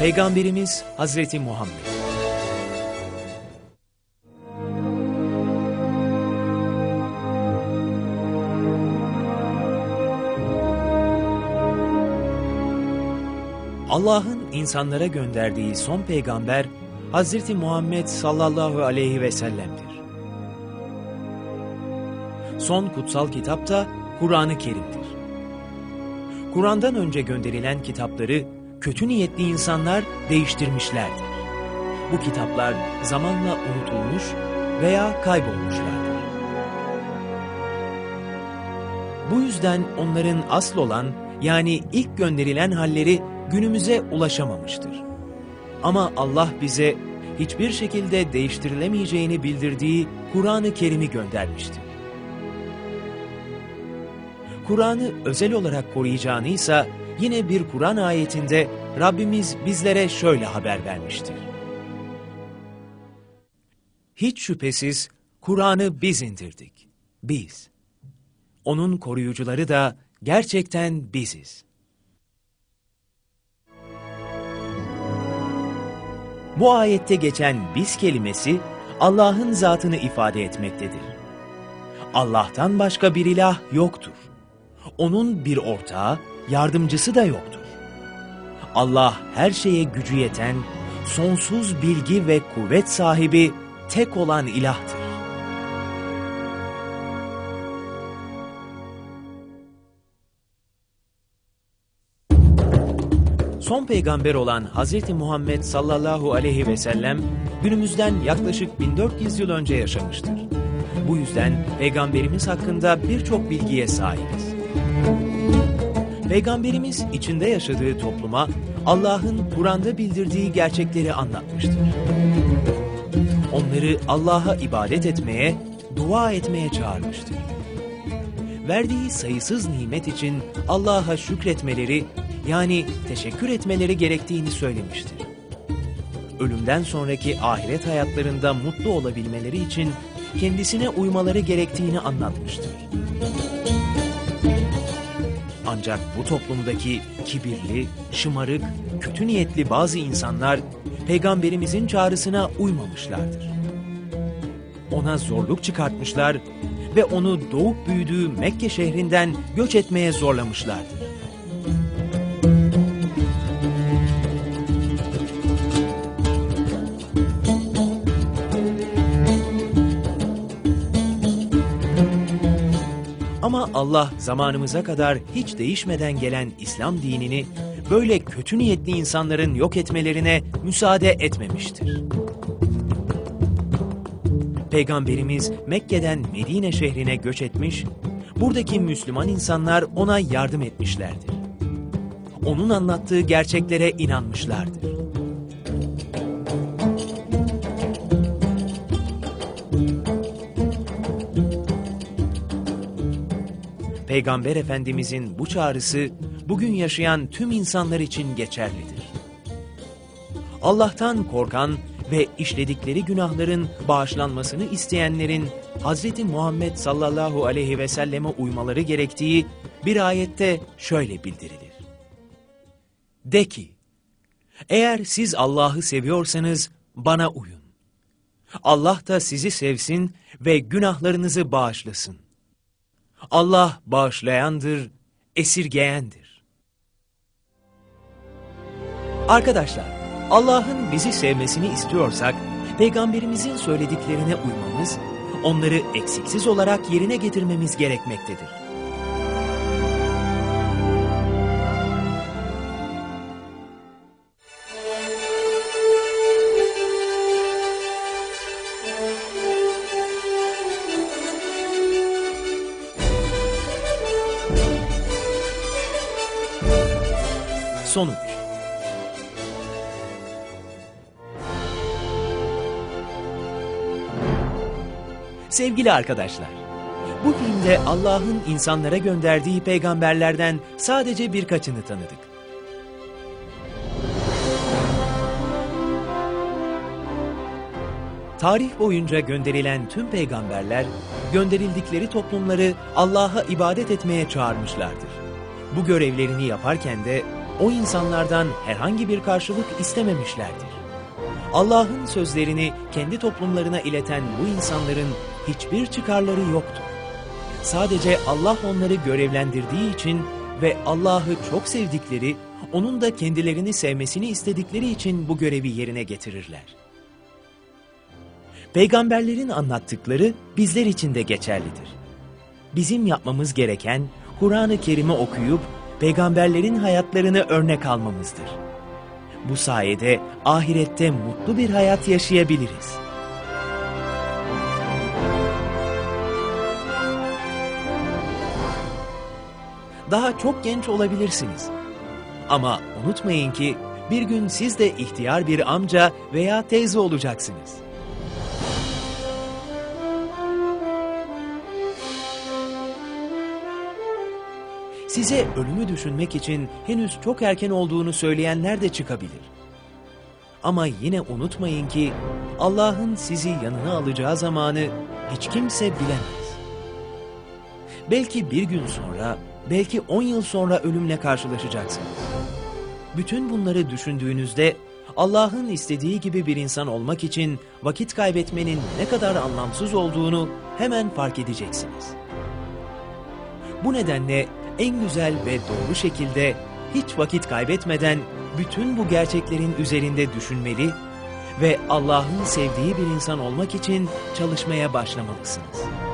Peygamberimiz Hazreti Muhammed Allah'ın insanlara gönderdiği son peygamber Hazreti Muhammed sallallahu aleyhi ve sellem'dir. Son kutsal kitap da Kur'an-ı Kerim'dir. Kur'an'dan önce gönderilen kitapları kötü niyetli insanlar değiştirmişlerdir. Bu kitaplar zamanla unutulmuş veya kaybolmuşlardır. Bu yüzden onların asıl olan yani ilk gönderilen halleri günümüze ulaşamamıştır. Ama Allah bize hiçbir şekilde değiştirilemeyeceğini bildirdiği Kur'an-ı Kerim'i göndermiştir. Kur'an'ı özel olarak koruyacağını ise yine bir Kur'an ayetinde Rabbimiz bizlere şöyle haber vermiştir. Hiç şüphesiz Kur'an'ı biz indirdik. Biz. Onun koruyucuları da gerçekten biziz. Bu ayette geçen biz kelimesi Allah'ın zatını ifade etmektedir. Allah'tan başka bir ilah yoktur. Onun bir ortağı, yardımcısı da yoktur. Allah her şeye gücü yeten, sonsuz bilgi ve kuvvet sahibi tek olan ilahtır. Son peygamber olan Hz. Muhammed sallallahu aleyhi ve sellem günümüzden yaklaşık 1400 yıl önce yaşamıştır. Bu yüzden peygamberimiz hakkında birçok bilgiye sahibiz. Peygamberimiz içinde yaşadığı topluma Allah'ın Kur'an'da bildirdiği gerçekleri anlatmıştır. Onları Allah'a ibadet etmeye, dua etmeye çağırmıştır. Verdiği sayısız nimet için Allah'a şükretmeleri yani teşekkür etmeleri gerektiğini söylemiştir. Ölümden sonraki ahiret hayatlarında mutlu olabilmeleri için kendisine uymaları gerektiğini anlatmıştır. Ancak bu toplumdaki kibirli, şımarık, kötü niyetli bazı insanlar peygamberimizin çağrısına uymamışlardır. Ona zorluk çıkartmışlar ve onu doğup büyüdüğü Mekke şehrinden göç etmeye zorlamışlardır. Ama Allah zamanımıza kadar hiç değişmeden gelen İslam dinini böyle kötü niyetli insanların yok etmelerine müsaade etmemiştir. Peygamberimiz Mekke'den Medine şehrine göç etmiş, buradaki Müslüman insanlar ona yardım etmişlerdir. Onun anlattığı gerçeklere inanmışlardır. Peygamber Efendimizin bu çağrısı bugün yaşayan tüm insanlar için geçerlidir. Allah'tan korkan ve işledikleri günahların bağışlanmasını isteyenlerin Hz. Muhammed sallallahu aleyhi ve selleme uymaları gerektiği bir ayette şöyle bildirilir. De ki, eğer siz Allah'ı seviyorsanız bana uyun. Allah da sizi sevsin ve günahlarınızı bağışlasın. Allah bağışlayandır, esirgeyendir. Arkadaşlar, Allah'ın bizi sevmesini istiyorsak, Peygamberimizin söylediklerine uymamız, onları eksiksiz olarak yerine getirmemiz gerekmektedir. Sonuç Sevgili arkadaşlar, bu filmde Allah'ın insanlara gönderdiği peygamberlerden sadece birkaçını tanıdık. Tarih boyunca gönderilen tüm peygamberler, gönderildikleri toplumları Allah'a ibadet etmeye çağırmışlardır. Bu görevlerini yaparken de o insanlardan herhangi bir karşılık istememişlerdir. Allah'ın sözlerini kendi toplumlarına ileten bu insanların hiçbir çıkarları yoktur. Sadece Allah onları görevlendirdiği için ve Allah'ı çok sevdikleri, onun da kendilerini sevmesini istedikleri için bu görevi yerine getirirler. Peygamberlerin anlattıkları bizler için de geçerlidir. Bizim yapmamız gereken Kur'an-ı Kerim'i okuyup peygamberlerin hayatlarını örnek almamızdır. Bu sayede ahirette mutlu bir hayat yaşayabiliriz. Daha çok genç olabilirsiniz. Ama unutmayın ki bir gün siz de ihtiyar bir amca veya teyze olacaksınız. Size ölümü düşünmek için henüz çok erken olduğunu söyleyenler de çıkabilir. Ama yine unutmayın ki Allah'ın sizi yanına alacağı zamanı hiç kimse bilemez. Belki bir gün sonra, belki on yıl sonra ölümle karşılaşacaksınız. Bütün bunları düşündüğünüzde Allah'ın istediği gibi bir insan olmak için vakit kaybetmenin ne kadar anlamsız olduğunu hemen fark edeceksiniz. Bu nedenle en güzel ve doğru şekilde hiç vakit kaybetmeden bütün bu gerçeklerin üzerinde düşünmeli ve Allah'ın sevdiği bir insan olmak için çalışmaya başlamalısınız.